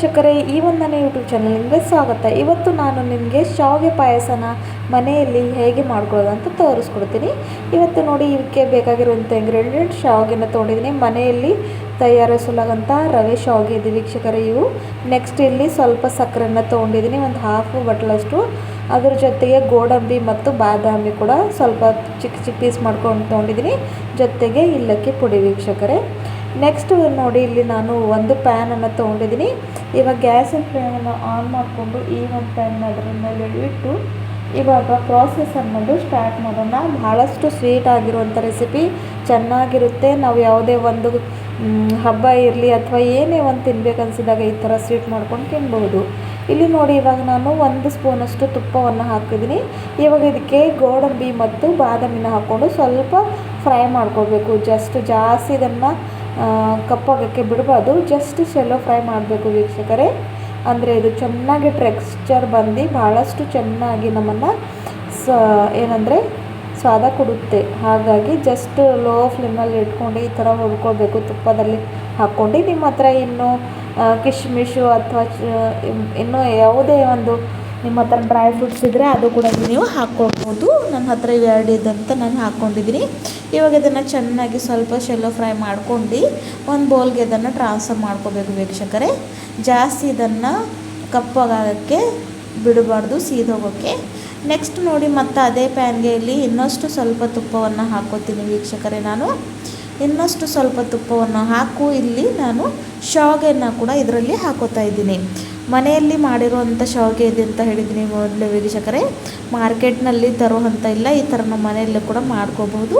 ವೀಕ್ಷಕರೇ, ಈ ಒಂದು ಯೂಟ್ಯೂಬ್ ಚಾನಲ್ಗೆ ಸ್ವಾಗತ. ಇವತ್ತು ನಾನು ನಿಮಗೆ ಶಾವಿಗೆ ಪಾಯಸನ ಮನೆಯಲ್ಲಿ ಹೇಗೆ ಮಾಡ್ಕೊಳ್ಳೋದು ಅಂತ ತೋರಿಸ್ಕೊಡ್ತೀನಿ. ಇವತ್ತು ನೋಡಿ ಇದಕ್ಕೆ ಬೇಕಾಗಿರುವಂಥ ಇಂಗ್ರೀಡಿಯೆಂಟ್ ಶಾವಿಗೆನ ತೊಗೊಂಡಿದ್ದೀನಿ. ಮನೆಯಲ್ಲಿ ತಯಾರಿಸಲಾಗಂಥ ರವೆ ಶಾವಿಗೆ ಇದೆ ವೀಕ್ಷಕರೇ ಇವು. ನೆಕ್ಸ್ಟ್ ಇಲ್ಲಿ ಸ್ವಲ್ಪ ಸಕ್ಕರೆನ ತೊಗೊಂಡಿದ್ದೀನಿ, ಒಂದು ಹಾಫ್ ಬಟ್ಲಷ್ಟು. ಅದ್ರ ಜೊತೆಗೆ ಗೋಡಂಬಿ ಮತ್ತು ಬಾದಾಮಿ ಕೂಡ ಸ್ವಲ್ಪ ಚಿಕ್ಕ ಚಿಕ್ಕ ಪೀಸ್ ಮಾಡ್ಕೊಂಡು ತೊಗೊಂಡಿದ್ದೀನಿ. ಜೊತೆಗೆ ಇಲ್ಲಕ್ಕೆ ಪುಡಿ ವೀಕ್ಷಕರೇ. ನೆಕ್ಸ್ಟ್ ನೋಡಿ ಇಲ್ಲಿ ನಾನು ಒಂದು ಪ್ಯಾನನ್ನು ತೊಗೊಂಡಿದ್ದೀನಿ. ಇವಾಗ ಗ್ಯಾಸಿನ ಫ್ಲೇಮನ್ನು ಆನ್ ಮಾಡಿಕೊಂಡು ಈ ಒಂದು ಪ್ಯಾನ್ ಅದರ ಮೇಲೆ ಇಟ್ಟು ಇವಾಗ ಪ್ರಾಸೆಸ್ ಅನ್ನೋದು ಸ್ಟಾರ್ಟ್ ಮಾಡೋಣ. ಭಾಳಷ್ಟು ಸ್ವೀಟ್ ಆಗಿರುವಂಥ ರೆಸಿಪಿ ಚೆನ್ನಾಗಿರುತ್ತೆ. ನಾವು ಯಾವುದೇ ಒಂದು ಹಬ್ಬ ಇರಲಿ ಅಥವಾ ಏನೇ ಒಂದು ತಿನ್ಬೇಕು ಅನ್ಸಿದಾಗ ಈ ಥರ ಸ್ವೀಟ್ ಮಾಡ್ಕೊಂಡು ತಿನ್ಬಹುದು ಇಲ್ಲಿ ನೋಡಿ ಇವಾಗ ನಾನು ಒಂದು ಸ್ಪೂನಷ್ಟು ತುಪ್ಪವನ್ನು ಹಾಕಿದ್ದೀನಿ. ಇವಾಗ ಇದಕ್ಕೆ ಗೋಡಂಬಿ ಮತ್ತು ಬಾದಾಮಿನ ಹಾಕ್ಕೊಂಡು ಸ್ವಲ್ಪ ಫ್ರೈ ಮಾಡ್ಕೋಬೇಕು. ಜಸ್ಟ್ ಜಾಸ್ತಿ ಇದನ್ನು ಕಪ್ಪಾಗೋಕ್ಕೆ ಬಿಡಬಾರ್ದು. ಜಸ್ಟ್ ಶೆಲ್ಲೋ ಫ್ರೈ ಮಾಡಬೇಕು ವೀಕ್ಷಕರೇ. ಅಂದರೆ ಇದು ಚೆನ್ನಾಗಿ ಟೆಕ್ಸ್ಚರ್ ಬಂದು ಭಾಳಷ್ಟು ಚೆನ್ನಾಗಿ ನಮ್ಮನ್ನು ಸ, ಏನಂದರೆ ಸ್ವಾದ ಕೊಡುತ್ತೆ. ಹಾಗಾಗಿ ಜಸ್ಟ್ ಲೋ ಫ್ಲೇಮಲ್ಲಿ ಇಟ್ಕೊಂಡು ಈ ಥರ ಹುರ್ಕೊಳ್ಬೇಕು ತುಪ್ಪದಲ್ಲಿ. ಹಾಕ್ಕೊಂಡು ನಿಮ್ಮ ಹತ್ರ ಇನ್ನು ಕಿಶ್ಮಿಶು ಅಥವಾ ಇನ್ನೂ ಯಾವುದೇ ಒಂದು ನಿಮ್ಮ ಹತ್ರ ಡ್ರೈ ಫ್ರೂಟ್ಸ್ ಇದ್ದರೆ ಅದು ಕೂಡ ನೀವು ಹಾಕ್ಕೊಳ್ಬೋದು ನನ್ನ ಹತ್ರ ಇವೆರಡು ಇದ್ದಂತ ನಾನು ಹಾಕ್ಕೊಂಡಿದ್ದೀನಿ ಇವಾಗ ಇದನ್ನು ಚೆನ್ನಾಗಿ ಸ್ವಲ್ಪ ಶೆಲ್ಲೋ ಫ್ರೈ ಮಾಡ್ಕೊಂಡು ಒಂದು ಬೌಲ್ಗೆ ಇದನ್ನು ಟ್ರಾನ್ಸ್ಫರ್ ಮಾಡ್ಕೋಬೇಕು ವೀಕ್ಷಕರೇ. ಜಾಸ್ತಿ ಇದನ್ನು ಕಪ್ಪಾಗೋಕ್ಕೆ ಬಿಡಬಾರ್ದು ಸೀದೋಗೋಕ್ಕೆ ನೆಕ್ಸ್ಟ್ ನೋಡಿ ಮತ್ತು ಅದೇ ಪ್ಯಾನ್ಗೆ ಇಲ್ಲಿ ಇನ್ನಷ್ಟು ಸ್ವಲ್ಪ ತುಪ್ಪವನ್ನು ಹಾಕೋತೀನಿ ವೀಕ್ಷಕರೇ ನಾನು. ಇನ್ನಷ್ಟು ಸ್ವಲ್ಪ ತುಪ್ಪವನ್ನು ಹಾಕು. ಇಲ್ಲಿ ನಾನು ಶಾವಿಗೆನ ಕೂಡ ಇದರಲ್ಲಿ ಹಾಕೋತಾ ಇದ್ದೀನಿ. ಮನೆಯಲ್ಲಿ ಮಾಡಿರುವಂಥ ಶಾವಿಗೆ ಇದೆ ಅಂತ ಹೇಳಿದ್ದೀನಿ ಮೊದಲು ವೀಕ್ಷಕರೇ. ಮಾರ್ಕೆಟ್ನಲ್ಲಿ ತರುವಂಥ ಇಲ್ಲ, ಈ ಥರ ನಮ್ಮ ಮನೆಯಲ್ಲೂ ಕೂಡ ಮಾಡ್ಕೋಬಹುದು.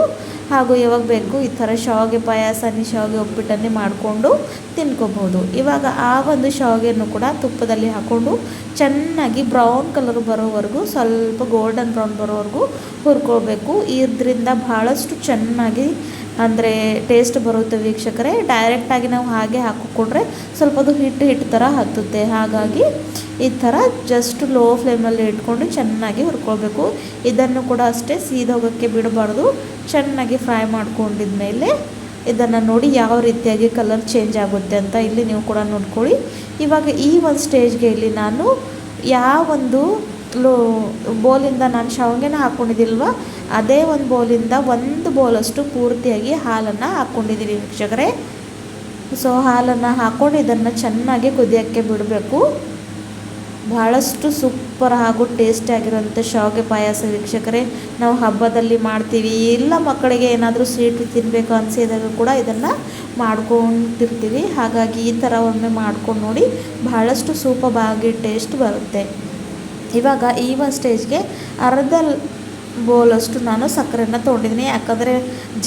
ಹಾಗೂ ಯಾವಾಗ ಬೇಕು ಈ ಥರ ಶಾವಿಗೆ ಪಾಯಸ ನೀ ಶಾವಿಗೆ ಉಪ್ಪಿಟ್ಟನ್ನೇ ಮಾಡಿಕೊಂಡು ತಿನ್ಕೋಬಹುದು. ಇವಾಗ ಆ ಒಂದು ಶಾವಿಗೆಯನ್ನು ಕೂಡ ತುಪ್ಪದಲ್ಲಿ ಹಾಕ್ಕೊಂಡು ಚೆನ್ನಾಗಿ ಬ್ರೌನ್ ಕಲರ್ ಬರೋವರೆಗೂ, ಸ್ವಲ್ಪ ಗೋಲ್ಡನ್ ಬ್ರೌನ್ ಬರೋವರೆಗೂ ಹುರ್ಕೊಳ್ಬೇಕು. ಇದರಿಂದ ಭಾಳಷ್ಟು ಚೆನ್ನಾಗಿ ಅಂದರೆ ಟೇಸ್ಟ್ ಬರುತ್ತೆ ವೀಕ್ಷಕರೇ. ಡೈರೆಕ್ಟಾಗಿ ನಾವು ಹಾಗೆ ಹಾಕಿಕೊಂಡ್ರೆ ಸ್ವಲ್ಪ ಅದು ಹಿಟ್ಟು ಹಿಟ್ಟು ಥರ ಹತ್ತುತ್ತೆ. ಹಾಗಾಗಿ ಈ ಥರ ಜಸ್ಟ್ ಲೋ ಫ್ಲೇಮಲ್ಲಿ ಇಟ್ಕೊಂಡು ಚೆನ್ನಾಗಿ ಹುರ್ಕೊಳ್ಬೇಕು. ಇದನ್ನು ಕೂಡ ಅಷ್ಟೇ ಸೀದೋಗೋಕ್ಕೆ ಬಿಡಬಾರ್ದು. ಚೆನ್ನಾಗಿ ಫ್ರೈ ಮಾಡ್ಕೊಂಡಿದ್ಮೇಲೆ ಇದನ್ನು ನೋಡಿ ಯಾವ ರೀತಿಯಾಗಿ ಕಲರ್ ಚೇಂಜ್ ಆಗುತ್ತೆ ಅಂತ ಇಲ್ಲಿ ನೀವು ಕೂಡ ನೋಡ್ಕೊಳ್ಳಿ. ಇವಾಗ ಈ ಒಂದು ಸ್ಟೇಜ್ಗೆ ಇಲ್ಲಿ ನಾನು ಯಾವೊಂದು ಲೋ ಬೋಲಿಂದ ನಾನು ಶಾವಿಗೆನ ಹಾಕ್ಕೊಂಡಿದ್ದಿಲ್ವ ಅದೇ ಒಂದು ಬೌಲಿಂದ ಒಂದು ಬೌಲಷ್ಟು ಪೂರ್ತಿಯಾಗಿ ಹಾಲನ್ನು ಹಾಕ್ಕೊಂಡಿದ್ದೀವಿ ವೀಕ್ಷಕರೇ. ಸೊ ಹಾಲನ್ನು ಹಾಕ್ಕೊಂಡು ಇದನ್ನು ಚೆನ್ನಾಗಿ ಕುದಿಯೋಕ್ಕೆ ಬಿಡಬೇಕು. ಭಾಳಷ್ಟು ಸೂಪರ್ ಹಾಗೂ ಟೇಸ್ಟಿಯಾಗಿರುವಂಥ ಶಾವಿಗೆ ಪಾಯಸ ವೀಕ್ಷಕರೇ. ನಾವು ಹಬ್ಬದಲ್ಲಿ ಮಾಡ್ತೀವಿ. ಇಲ್ಲ ಮಕ್ಕಳಿಗೆ ಏನಾದರೂ ಸ್ವೀಟ್ ತಿನ್ನಬೇಕು ಅನಿಸಿದಾಗ ಕೂಡ ಇದನ್ನು ಮಾಡ್ಕೊತಿರ್ತೀವಿ ಹಾಗಾಗಿ ಈ ಥರ ಒಮ್ಮೆ ಮಾಡ್ಕೊಂಡು ನೋಡಿ ಭಾಳಷ್ಟು ಆಗಿ ಟೇಸ್ಟ್ ಬರುತ್ತೆ. ಇವಾಗ ಈ ಒಂದು ಸ್ಟೇಜ್ಗೆ ಅರ್ಧ ಬೋಲಷ್ಟು ನಾನು ಸಕ್ಕರೆನ ತೊಗೊಂಡಿದ್ದೀನಿ. ಯಾಕಂದರೆ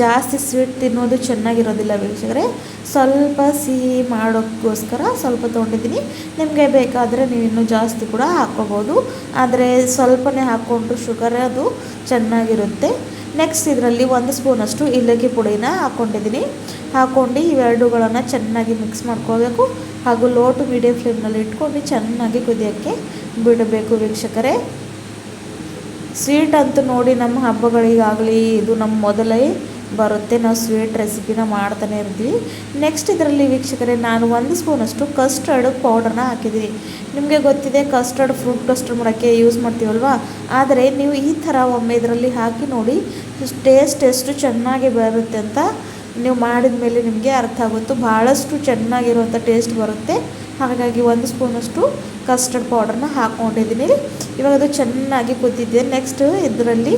ಜಾಸ್ತಿ ಸ್ವೀಟ್ ತಿನ್ನೋದು ಚೆನ್ನಾಗಿರೋದಿಲ್ಲ ವೀಕ್ಷಕರೇ. ಸ್ವಲ್ಪ ಸಿಹಿ ಮಾಡೋಕ್ಕೋಸ್ಕರ ಸ್ವಲ್ಪ ತೊಗೊಂಡಿದ್ದೀನಿ. ನಿಮಗೆ ಬೇಕಾದರೆ ನೀವು ಇನ್ನೂ ಜಾಸ್ತಿ ಕೂಡ ಹಾಕ್ಕೋಬೋದು. ಆದರೆ ಸ್ವಲ್ಪನೇ ಹಾಕ್ಕೊಂಡ್ರು ಶುಗರ್ ಅದು ಚೆನ್ನಾಗಿರುತ್ತೆ. ನೆಕ್ಸ್ಟ್ ಇದರಲ್ಲಿ ಒಂದು ಸ್ಪೂನಷ್ಟು ಏಲಕ್ಕಿ ಪುಡಿನ ಹಾಕ್ಕೊಂಡಿದ್ದೀನಿ. ಹಾಕ್ಕೊಂಡು ಇವೆರಡುಗಳನ್ನು ಚೆನ್ನಾಗಿ ಮಿಕ್ಸ್ ಮಾಡ್ಕೋಬೇಕು. ಹಾಗೂ ಲೋ ಟು ಮೀಡಿಯಂ ಫ್ಲೇಮ್ನಲ್ಲಿ ಇಟ್ಕೊಂಡು ಚೆನ್ನಾಗಿ ಕುದಿಯೋಕ್ಕೆ ಬಿಡಬೇಕು ವೀಕ್ಷಕರೇ. ಸ್ವೀಟ್ ಅಂತೂ ನೋಡಿ ನಮ್ಮ ಹಬ್ಬಗಳಿಗಾಗಲಿ ಇದು ನಮ್ಮ ಮೊದಲೇ ಬರುತ್ತೆ. ನಾವು ಸ್ವೀಟ್ ರೆಸಿಪಿನ ಮಾಡ್ತಾನೆ ಇರ್ತೀವಿ. ನೆಕ್ಸ್ಟ್ ಇದರಲ್ಲಿ ವೀಕ್ಷಕರೇ, ನಾನು ಒಂದು ಸ್ಪೂನಷ್ಟು ಕಸ್ಟರ್ಡ್ ಪೌಡರ್ನ ಹಾಕಿದ್ದೀನಿ. ನಿಮಗೆ ಗೊತ್ತಿದೆ ಕಸ್ಟರ್ಡ್ ಫ್ರೂಟ್ ಕಸ್ಟರ್ಡ್ ಮಾಡೋಕ್ಕೆ ಯೂಸ್ ಮಾಡ್ತೀವಲ್ವಾ? ಆದರೆ ನೀವು ಈ ಥರ ಒಮ್ಮೆ ಇದರಲ್ಲಿ ಹಾಕಿ ನೋಡಿ ಟೇಸ್ಟ್ ಎಷ್ಟು ಚೆನ್ನಾಗಿ ಬರುತ್ತೆ ಅಂತ ನೀವು ಮಾಡಿದ ಮೇಲೆ ನಿಮಗೆ ಅರ್ಥ ಆಗುತ್ತೆ. ಭಾಳಷ್ಟು ಚೆನ್ನಾಗಿರುವಂಥ ಟೇಸ್ಟ್ ಬರುತ್ತೆ. ಹಾಗಾಗಿ ಒಂದು ಸ್ಪೂನಷ್ಟು ಕಸ್ಟರ್ಡ್ ಪೌಡರ್ನ ಹಾಕ್ಕೊಂಡಿದ್ದೀನಿ ಇವಾಗ ಅದು ಚೆನ್ನಾಗಿ ಕುದ್ದಿದೆ. ನೆಕ್ಸ್ಟ್ ಇದರಲ್ಲಿ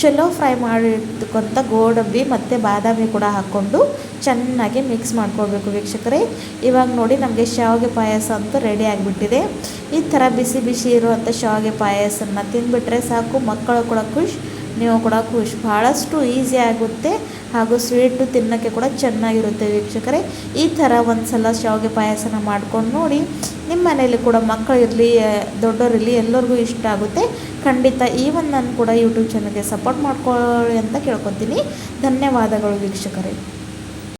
ಶೆಲೋ ಫ್ರೈ ಮಾಡಿರ್ತಕ್ಕಂಥ ಗೋಡಂಬಿ ಮತ್ತು ಬಾದಾಮಿ ಕೂಡ ಹಾಕ್ಕೊಂಡು ಚೆನ್ನಾಗಿ ಮಿಕ್ಸ್ ಮಾಡ್ಕೊಳ್ಬೇಕು ವೀಕ್ಷಕರೇ. ಇವಾಗ ನೋಡಿ ನಮಗೆ ಶಾವಿಗೆ ಪಾಯಸ ಅಂತೂ ರೆಡಿ ಆಗಿಬಿಟ್ಟಿದೆ. ಈ ಥರ ಬಿಸಿ ಬಿಸಿ ಇರುವಂಥ ಶಾವಿಗೆ ಪಾಯಸನ ತಿಂದುಬಿಟ್ರೆ ಸಾಕು. ಮಕ್ಕಳು ಕೂಡ ಖುಷಿ ನೀವು ಕೂಡ ಖುಷಿ ಭಾಳಷ್ಟು ಈಸಿ ಆಗುತ್ತೆ ಹಾಗೂ ಸ್ವೀಟು ತಿನ್ನೋಕ್ಕೆ ಕೂಡ ಚೆನ್ನಾಗಿರುತ್ತೆ ವೀಕ್ಷಕರೇ. ಈ ಥರ ಒಂದು ಸಲ ಶಾವಿಗೆ ಪಾಯಸನ ಮಾಡ್ಕೊಂಡು ನೋಡಿ ನಿಮ್ಮ ಮನೇಲಿ ಕೂಡ ಮಕ್ಕಳಿರಲಿ ದೊಡ್ಡವರಿರಲಿ ಎಲ್ಲರಿಗೂ ಇಷ್ಟ ಆಗುತ್ತೆ. ಖಂಡಿತ ಈ ಒಂದು ನಾನು ಕೂಡ ಯೂಟ್ಯೂಬ್ ಚಾನಲ್ಗೆ ಸಪೋರ್ಟ್ ಮಾಡ್ಕೊಳ್ಳಿ ಅಂತ ಕೇಳ್ಕೊತೀನಿ. ಧನ್ಯವಾದಗಳು ವೀಕ್ಷಕರೇ.